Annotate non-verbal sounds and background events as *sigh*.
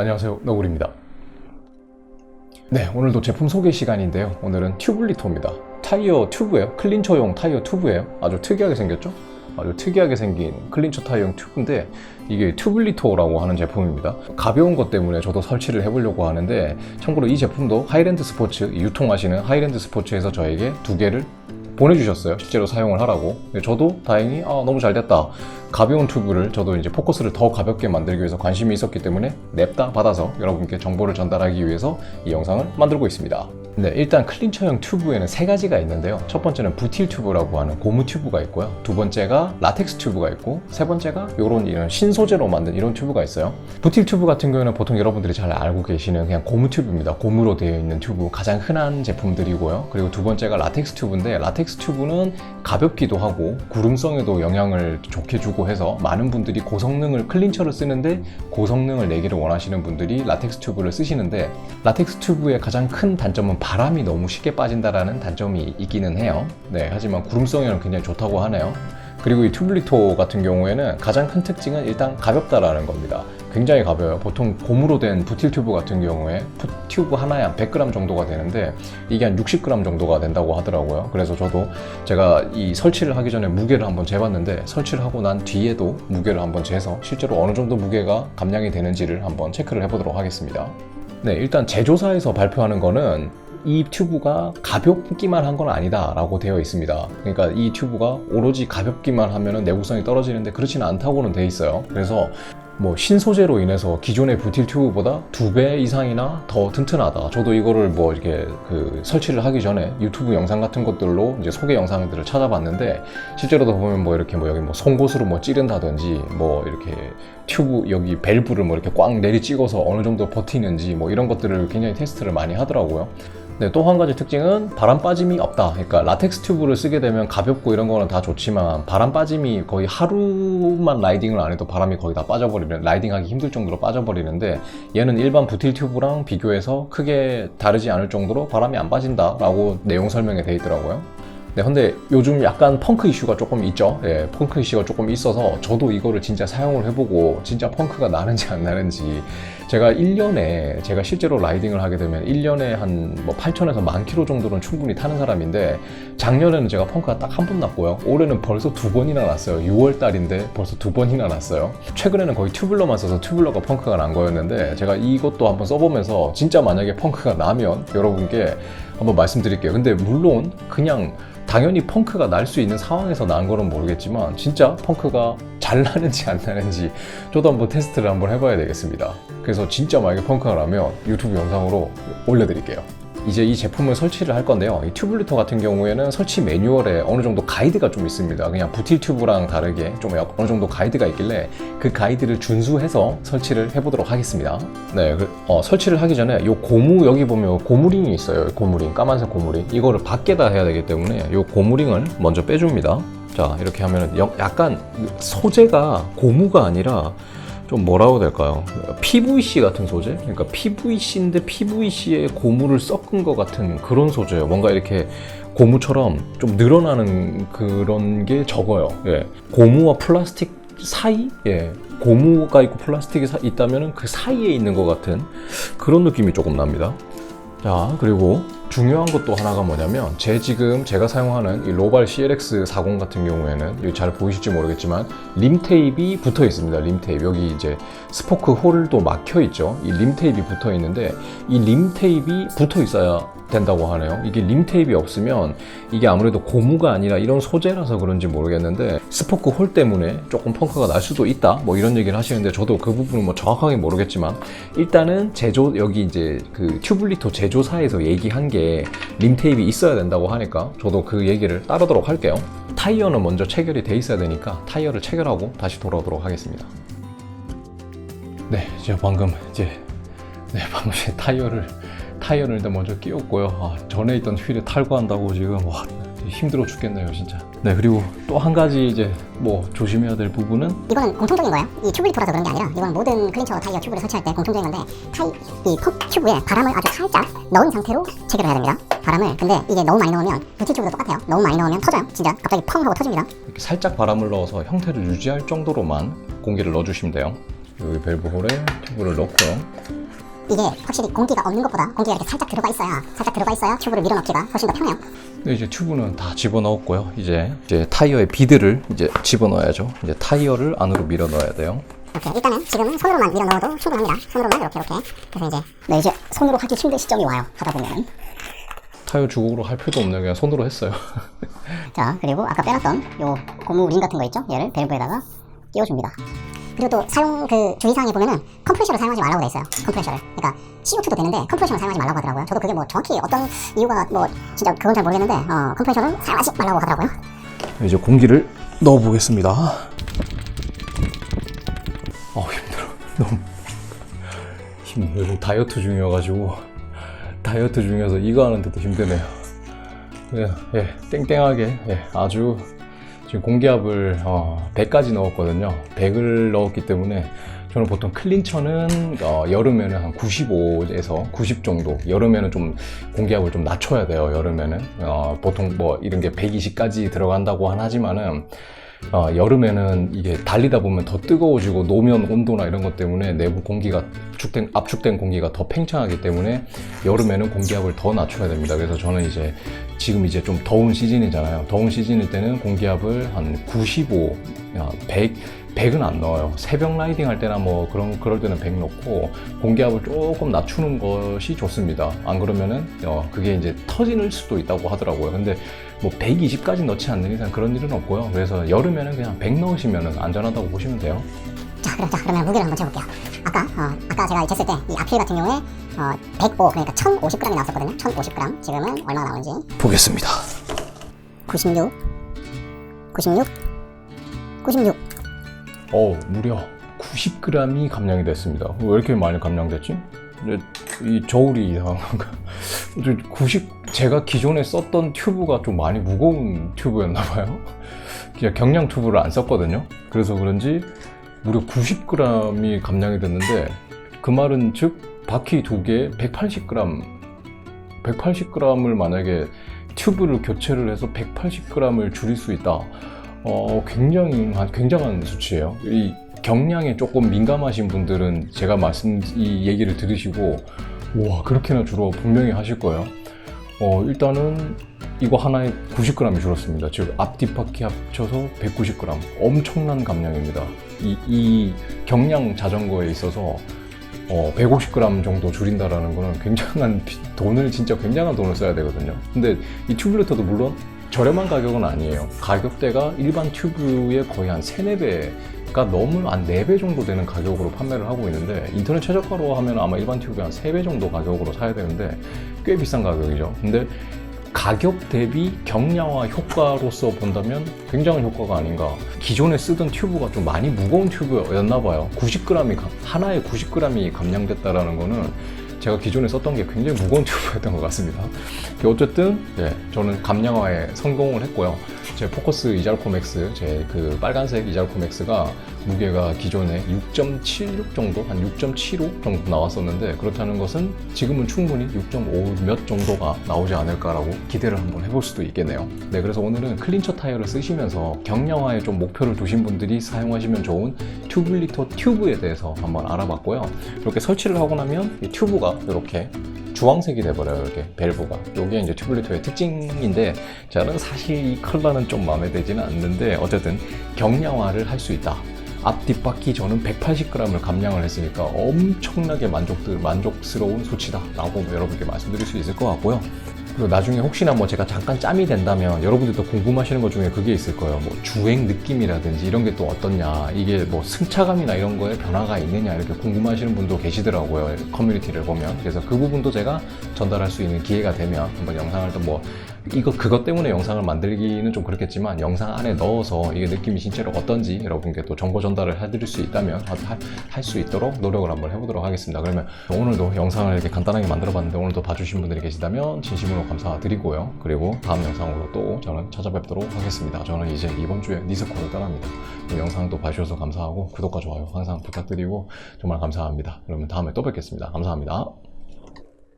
안녕하세요. 너구리입니다. 네 오늘도 제품 소개 시간인데요. 오늘은 튜블리토입니다. 타이어 튜브예요. 클린처용 타이어 튜브예요. 아주 특이하게 생겼죠? 아주 특이하게 생긴 클린처 타이어용 튜브인데 이게 튜블리토라고 하는 제품입니다. 가벼운 것 때문에 저도 설치를 해보려고 하는데 참고로 이 제품도 하이랜드 스포츠 유통하시는 하이랜드 스포츠에서 저에게 두 개를 보내주셨어요. 실제로 사용을 하라고. 저도 다행히 아, 너무 잘 됐다. 가벼운 튜브를 저도 이제 포커스를 더 가볍게 만들기 위해서 관심이 있었기 때문에 냅다 받아서 여러분께 정보를 전달하기 위해서 이 영상을 만들고 있습니다. 네, 일단 클린처형 튜브에는 세 가지가 있는데요. 첫 번째는 부틸 튜브라고 하는 고무 튜브가 있고요. 두 번째가 라텍스 튜브가 있고, 세 번째가 이런 이런 신소재로 만든 이런 튜브가 있어요. 부틸 튜브 같은 경우는 보통 여러분들이 잘 알고 계시는 그냥 고무 튜브입니다. 고무로 되어 있는 튜브 가장 흔한 제품들이고요. 그리고 두 번째가 라텍스 튜브인데 라텍스 튜브는 가볍기도 하고 구름성에도 영향을 좋게 주고 해서 많은 분들이 고성능을 클린처를 쓰는데 고성능을 내기를 원하시는 분들이 라텍스 튜브를 쓰시는데 라텍스 튜브의 가장 큰 단점은 바람이 너무 쉽게 빠진다라는 단점이 있기는 해요. 네, 하지만 구름성에는 굉장히 좋다고 하네요. 그리고 이 튜블리토 같은 경우에는 가장 큰 특징은 일단 가볍다라는 겁니다. 굉장히 가벼워요. 보통 고무로 된 부틸 튜브 같은 경우에 푸- 튜브 하나에 한 100g 정도가 되는데 이게 한 60g 정도가 된다고 하더라고요. 그래서 저도 제가 이 설치를 하기 전에 무게를 한번 재봤는데 설치를 하고 난 뒤에도 무게를 한번 재서 실제로 어느 정도 무게가 감량이 되는지를 한번 체크를 해보도록 하겠습니다. 네, 일단 제조사에서 발표하는 거는 이 튜브가 가볍기만 한 건 아니다라고 되어 있습니다. 그러니까 이 튜브가 오로지 가볍기만 하면 내구성이 떨어지는데 그렇지는 않다고는 돼 있어요. 그래서 뭐 신소재로 인해서 기존의 부틸 튜브보다 두 배 이상이나 더 튼튼하다. 저도 이거를 뭐 이렇게 그 설치를 하기 전에 유튜브 영상 같은 것들로 이제 소개 영상들을 찾아봤는데 실제로도 보면 뭐 이렇게 뭐 여기 뭐 송곳으로 뭐 찌른다든지 뭐 이렇게 튜브 여기 밸브를 뭐 이렇게 꽉 내리 찍어서 어느 정도 버티는지 뭐 이런 것들을 굉장히 테스트를 많이 하더라고요. 네, 또 한 가지 특징은 바람 빠짐이 없다. 그러니까 라텍스 튜브를 쓰게 되면 가볍고 이런 거는 다 좋지만 바람 빠짐이 거의 하루만 라이딩을 안 해도 바람이 거의 다 빠져버리는 라이딩하기 힘들 정도로 빠져버리는데 얘는 일반 부틸 튜브랑 비교해서 크게 다르지 않을 정도로 바람이 안 빠진다라고 내용 설명에 돼 있더라고요. 네, 근데 요즘 약간 펑크 이슈가 조금 있죠. 예, 펑크 이슈가 조금 있어서 저도 이거를 진짜 사용을 해보고 진짜 펑크가 나는지 안 나는지 제가 1년에 제가 실제로 라이딩을 하게 되면 1년에 한 뭐 8천에서 만 킬로 정도는 충분히 타는 사람인데 작년에는 제가 펑크가 딱 한 번 났고요. 올해는 벌써 두 번이나 났어요. 6월 달인데 벌써 두 번이나 났어요. 최근에는 거의 튜블러만 써서 튜블러가 펑크가 난 거였는데 제가 이것도 한번 써보면서 진짜 만약에 펑크가 나면 여러분께 한번 말씀드릴게요. 근데 물론 그냥 당연히 펑크가 날 수 있는 상황에서 난 거는 모르겠지만 진짜 펑크가 잘 나는지 안 나는지 저도 한번 테스트를 한번 해봐야 되겠습니다. 그래서 진짜 만약에 펑크가 나면 유튜브 영상으로 올려드릴게요. 이제 이 제품을 설치를 할 건데요. 이 튜블리터 같은 경우에는 설치 매뉴얼에 어느 정도 가이드가 좀 있습니다. 그냥 부틸 튜브랑 다르게 좀 약- 어느 정도 가이드가 있길래 그 가이드를 준수해서 설치를 해보도록 하겠습니다. 네, 그- 어, 설치를 하기 전에 이 고무 여기 보면 고무링이 있어요. 고무링, 까만색 고무링. 이거를 밖에다 해야 되기 때문에 이 고무링을 먼저 빼줍니다. 자, 이렇게 하면은 역- 약간 소재가 고무가 아니라 좀 뭐라고 될까요? PVC 같은 소재? 그러니까 PVC인데 PVC에 고무를 섞은 것 같은 그런 소재예요. 뭔가 이렇게 고무처럼 좀 늘어나는 그런 게 적어요. 예. 고무와 플라스틱 사이? 예. 고무가 있고 플라스틱이 사- 있다면 그 사이에 있는 것 같은 그런 느낌이 조금 납니다. 자, 그리고 중요한 것도 하나가 뭐냐면 제 지금 제가 사용하는 이 로발 CLX 40 같은 경우에는 잘 보이실지 모르겠지만 림 테이프가 붙어 있습니다. 림 테이프 여기 이제 스포크 홀도 막혀 있죠. 이 림 테이프가 붙어 있는데 이 림 테이프가 붙어 있어야 된다고 하네요. 이게 림 테이프가 없으면 이게 아무래도 고무가 아니라 이런 소재라서 그런지 모르겠는데 스포크 홀 때문에 조금 펑크가 날 수도 있다. 뭐 이런 얘기를 하시는데 저도 그 부분은 뭐 정확하게 모르겠지만 일단은 제조 여기 이제 그 튜블리토 제조사에서 얘기한 게 림 테이프 있어야 된다고 하니까 저도 그 얘기를 따르도록 할게요. 타이어는 먼저 체결이 돼 있어야 되니까 타이어를 체결하고 다시 돌아오도록 하겠습니다. 네, 제가 방금 이제 네, 방금 제 타이어를 타이어를 일단 먼저 끼웠고요. 아, 전에 있던 휠을 탈거한다고 지금 와 힘들어 죽겠네요, 진짜. 네, 그리고 또 한 가지 이제 뭐 조심해야 될 부분은 이거는 공통적인 거예요. 이 튜브리터라서 그런 게 아니라 이건 모든 클린처 타이어 튜브를 설치할 때 공통적인 건데 타이 이 튜브에 바람을 아주 살짝 넣은 상태로 체결을 해야 됩니다. 바람을 근데 이게 너무 많이 넣으면 부티 튜브도 똑같아요. 너무 많이 넣으면 터져요. 진짜 갑자기 펑 하고 터집니다. 이렇게 살짝 바람을 넣어서 형태를 유지할 정도로만 공기를 넣어주시면 돼요. 여기 밸브 홀에 튜브를 넣고요. 이게 확실히 공기가 없는 것보다 공기가 이렇게 살짝 들어가 있어야 살짝 들어가 있어야 튜브를 밀어넣기가 훨씬 더 편해요. 네, 이제 튜브는 다 집어넣었고요. 이제 이제 타이어의 비드를 이제 집어넣어야죠. 이제 타이어를 안으로 밀어 넣어야 돼요. 이렇게 일단은 지금은 손으로만 밀어 넣어도 충분합니다. 손으로만 이렇게 이렇게. 그래서 이제 네 이제 손으로 하기 힘든 시점이 와요. 하다 보면. 타이어 주걱으로 할 필요도 없네요. 그냥 손으로 했어요. *laughs* 자 그리고 아까 빼놨던 요 고무 링 같은 거 있죠? 얘를 밸브에다가 끼워줍니다. 그리고 또 사용 그 주의사항에 보면은 컴프레셔를 사용하지 말라고 돼 있어요. 컴프레셔를. 그러니까 CO2도 되는데 컴프레셔를 사용하지 말라고 하더라고요. 저도 그게 뭐 정확히 어떤 이유가 뭐 진짜 그건 잘 모르겠는데 어, 컴프레셔를 사용하지 말라고 하더라고요. 이제 공기를 넣어 보겠습니다. 어 힘들어. *laughs* 너무 힘들어. 다이어트 중이어가지고 다이어트 중이어서 이거 하는데도 힘드네요. 그냥 예, 땡땡하게 예, 아주 지금 공기압을 어, 100까지 넣었거든요. 100을 넣었기 때문에 저는 보통 클린처는 어, 여름에는 한 95에서 90 정도. 여름에는 좀 공기압을 좀 낮춰야 돼요. 여름에는 어, 보통 뭐 이런 게 120까지 들어간다고 한 하지만은 어, 여름에는 이게 달리다 보면 더 뜨거워지고 노면 온도나 이런 것 때문에 내부 공기가 축된, 압축된 공기가 더 팽창하기 때문에 여름에는 공기압을 더 낮춰야 됩니다. 그래서 저는 이제 지금 이제 좀 더운 시즌이잖아요. 더운 시즌일 때는 공기압을 한 95, 야, 100, 100은 안 넣어요. 새벽 라이딩 할 때나 뭐 그런 그럴 때는 100 넣고 공기압을 조금 낮추는 것이 좋습니다. 안 그러면은 어, 그게 이제 터질 수도 있다고 하더라고요. 근데 뭐 120까지 넣지 않는 이상 그런 일은 없고요. 그래서 여름에는 그냥 100 넣으시면은 안전하다고 보시면 돼요. 자, 그럼, 자, 그러면 무게를 한번 재볼게요. 아까, 어, 아까 제가 쟀을 때, 이 아필 같은 경우에, 어, 105, 그러니까 1050g이 나왔었거든요. 1050g. 지금은 얼마나 나오는지. 보겠습니다. 96, 96, 96. 어, 무려 90g이 감량이 됐습니다. 왜 이렇게 많이 감량됐지? 이제 이 저울이 이상한가? 90, *laughs* 제가 기존에 썼던 튜브가 좀 많이 무거운 튜브였나 봐요. *laughs* 그냥 경량 튜브를 안 썼거든요. 그래서 그런지 무려 90g이 감량이 됐는데 그 말은 즉 바퀴 두 개에 180g 180g을 만약에 튜브를 교체를 해서 180g을 줄일 수 있다. 어, 굉장히 굉장한 수치예요. 이 경량에 조금 민감하신 분들은 제가 말씀 이 얘기를 들으시고 와 그렇게나 줄어 분명히 하실 거예요. 어, 일단은 이거 하나에 90g이 줄었습니다. 즉 앞뒤 바퀴 합쳐서 190g. 엄청난 감량입니다. 이, 이 경량 자전거에 있어서 어, 150g 정도 줄인다라는 거는 굉장한 비- 돈을 진짜 굉장한 돈을 써야 되거든요. 근데 이 튜브레터도 물론 저렴한 가격은 아니에요. 가격대가 일반 튜브의 거의 한 3, 4배 가 너무 한 4배 정도 되는 가격으로 판매를 하고 있는데 인터넷 최저가로 하면 아마 일반 튜브의 한 3배 정도 가격으로 사야 되는데 꽤 비싼 가격이죠. 근데 가격 대비 경량화 효과로서 본다면 굉장한 효과가 아닌가. 기존에 쓰던 튜브가 좀 많이 무거운 튜브였나 봐요. 90g이 하나에 90g이 감량됐다라는 거는 제가 기존에 썼던 게 굉장히 무거운 튜브였던 것 같습니다. 어쨌든 네, 저는 감량화에 성공을 했고요. 제 포커스 이잘코 맥스, 제 그 빨간색 이잘코 맥스가 무게가 기존에 6.76 정도, 한 6.75 정도 나왔었는데 그렇다는 것은 지금은 충분히 6.5 몇 정도가 나오지 않을까라고 기대를 한번 해볼 수도 있겠네요. 네, 그래서 오늘은 클린처 타이어를 쓰시면서 경량화에 좀 목표를 두신 분들이 사용하시면 좋은 튜블리터 튜브에 대해서 한번 알아봤고요. 이렇게 설치를 하고 나면 이 튜브가 이렇게 주황색이 돼버려요 이렇게 밸브가. 이게 이제 튜블리터의 특징인데 저는 사실 이 컬러는 좀 마음에 들지는 않는데 어쨌든 경량화를 할 수 있다. 앞 뒷바퀴 저는 180g을 감량을 했으니까 엄청나게 만족들, 만족스러운 수치다. 라고 여러분께 말씀드릴 수 있을 것 같고요 그리고 나중에 혹시나 뭐 제가 잠깐 짬이 된다면 여러분들도 궁금하시는 것 중에 그게 있을 거예요. 뭐 주행 느낌이라든지 이런 게 또 어떻냐. 이게 뭐 승차감이나 이런 거에 변화가 있느냐. 이렇게 궁금하시는 분도 계시더라고요. 커뮤니티를 보면. 그래서 그 부분도 제가 전달할 수 있는 기회가 되면 한번 영상을 또 뭐 이거 그것 때문에 영상을 만들기는 좀 그렇겠지만 영상 안에 넣어서 이게 느낌이 진짜로 어떤지 여러분께 또 정보 전달을 해드릴 수 있다면 할 수 있도록 노력을 한번 해보도록 하겠습니다. 그러면 오늘도 영상을 이렇게 간단하게 만들어봤는데 오늘도 봐주신 분들이 계시다면 진심으로 감사드리고요. 그리고 다음 영상으로 또 저는 찾아뵙도록 하겠습니다. 저는 이제 이번 주에 니스코를 떠납니다. 이 영상도 봐주셔서 감사하고 구독과 좋아요 항상 부탁드리고 정말 감사합니다. 그러면 다음에 또 뵙겠습니다. 감사합니다.